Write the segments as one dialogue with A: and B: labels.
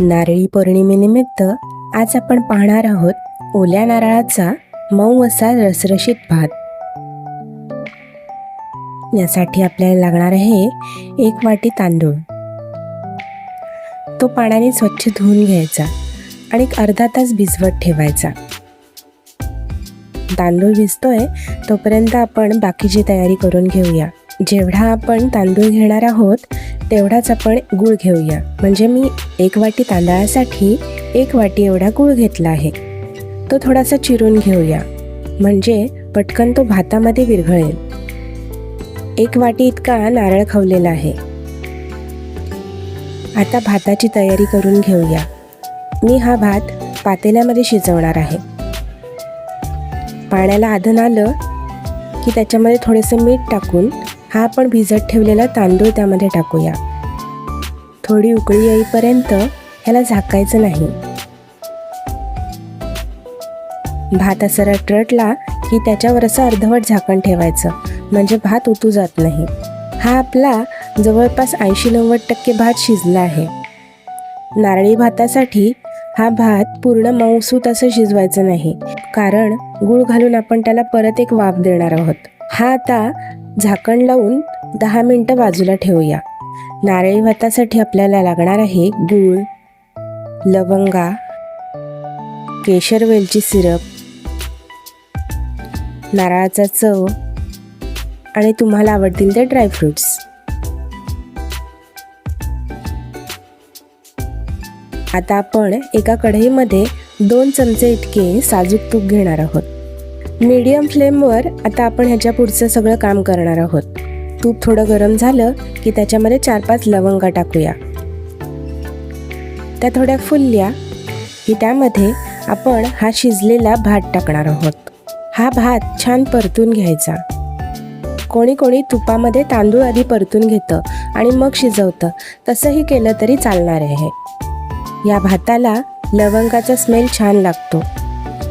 A: नारळी पौर्णिमेनिमित्त आज आपण पाहणार आहोत ओल्या नारळाचा मऊ असा रसरशीत भात. यासाठी आपल्याला लागणार आहे एक वाटी तांदूळ. तो पाण्याने स्वच्छ धुवून घ्यायचा आणि अर्धा तास भिजवत ठेवायचा. तांदूळ भिजतोय तोपर्यंत आपण बाकीची तयारी करून घेऊया. जेवढा आपण तांदूळ घेणार आहोत तेवढाच आपण गूळ घेऊया. म्हणजे मी एक वाटी तांदळासाठी एक वाटी एवढा गूळ घेतला आहे. तो थोडासा चिरून घेऊया. म्हणजे पटकन तो भातामध्ये विरघळेल. एक वाटी इतका नारळ खवलेला आहे. आता भाताची तयारी करून घेऊया. मी हा भात पातेल्यामध्ये शिजवणार आहे. पाण्याला आधन आलं की त्याच्यामध्ये थोडंसं मीठ टाकून हा आपण भिजत ठेवलेला तांदूळ त्यामध्ये टाकूया. थोडी उकळी येईपर्यंत ह्याला झाकायचं नाही. भात असा रटरटला की त्याच्यावर असं अर्धवट झाकण ठेवायचं म्हणजे भात उतू जात नाही. हा आपला जवळपास ऐंशी नव्वद टक्के भात शिजला आहे. नारळी भातासाठी हा भात पूर्ण मऊसूत असं शिजवायचं नाही कारण गूळ घालून आपण त्याला परत एक वाफ देणार आहोत. हा आता झाकण लावून दहा मिनटं बाजूला ठेवूया. नारळी भातासाठी आपल्याला लागणार आहे गूळ लवंगा केशर वेलची सिरप नारळाचा चव आणि तुम्हाला आवडतील ते ड्रायफ्रुट्स आता आपण एका कढईमध्ये दोन चमचे इतके साजूक तूप घेणार आहोत. मीडियम फ्लेमवर आता आपण ह्याच्या पुढचं सगळं काम करणार आहोत. तूप थोडं गरम झालं की त्याच्यामध्ये चार पाच लवंगा टाकूया. त्या थोड्या फुलल्या की त्यामध्ये आपण हा शिजलेला भात टाकणार आहोत. हा भात छान परतून घ्यायचा. कोणी कोणी तुपामध्ये तांदूळ आधी परतून घेतं आणि मग शिजवतं. तसंही केलं तरी चालणार आहे. या भाताला लवंगाचा स्मेल छान लागतो.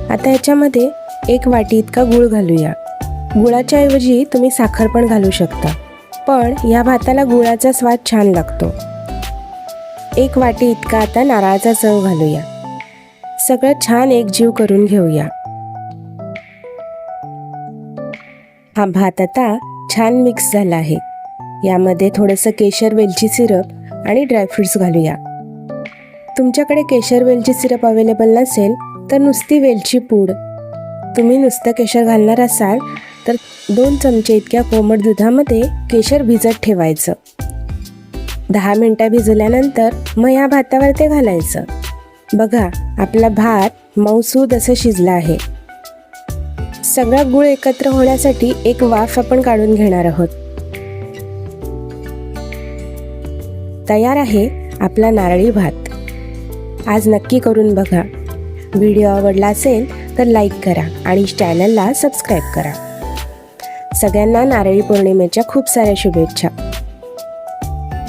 A: आता याच्यामध्ये एक वाटी इतका गूळ घालूया. गुळाच्या ऐवजी तुम्ही साखर पण घालू शकता. पण या भाताला गुळाचा स्वाद छान लागतो. एक वाटी इतका आता नारळाचा चव घालूया. सगळं छान एकजीव करून घेऊया. हा भात आता छान मिक्स झाला आहे. यामध्ये थोडंसं केशर वेलची सिरप आणि ड्रायफ्रुट्स घालूया. तुमच्याकडे केशर वेलची सिरप अवेलेबल नसेल तर नुसती वेलची पूड तुम्ही नुसतं केशर घालणार असाल तर दोन चमचे इतक्या कोमट दुधामध्ये केशर भिजत ठेवायचं. दहा मिनटं भिजल्यानंतर मग या भातावर ते घालायचं. बघा आपला भात मऊसूद असं शिजला आहे. सगळा गुळ एकत्र होण्यासाठी एक वाफ आपण काढून घेणार आहोत. तयार आहे आपला नारळी भात. आज नक्की करून बघा. व्हिडिओ आवडला असेल तर लाईक करा आणि चॅनलला सबस्क्राईब करा. सगळ्यांना नारळी पौर्णिमेच्या खूप साऱ्या शुभेच्छा.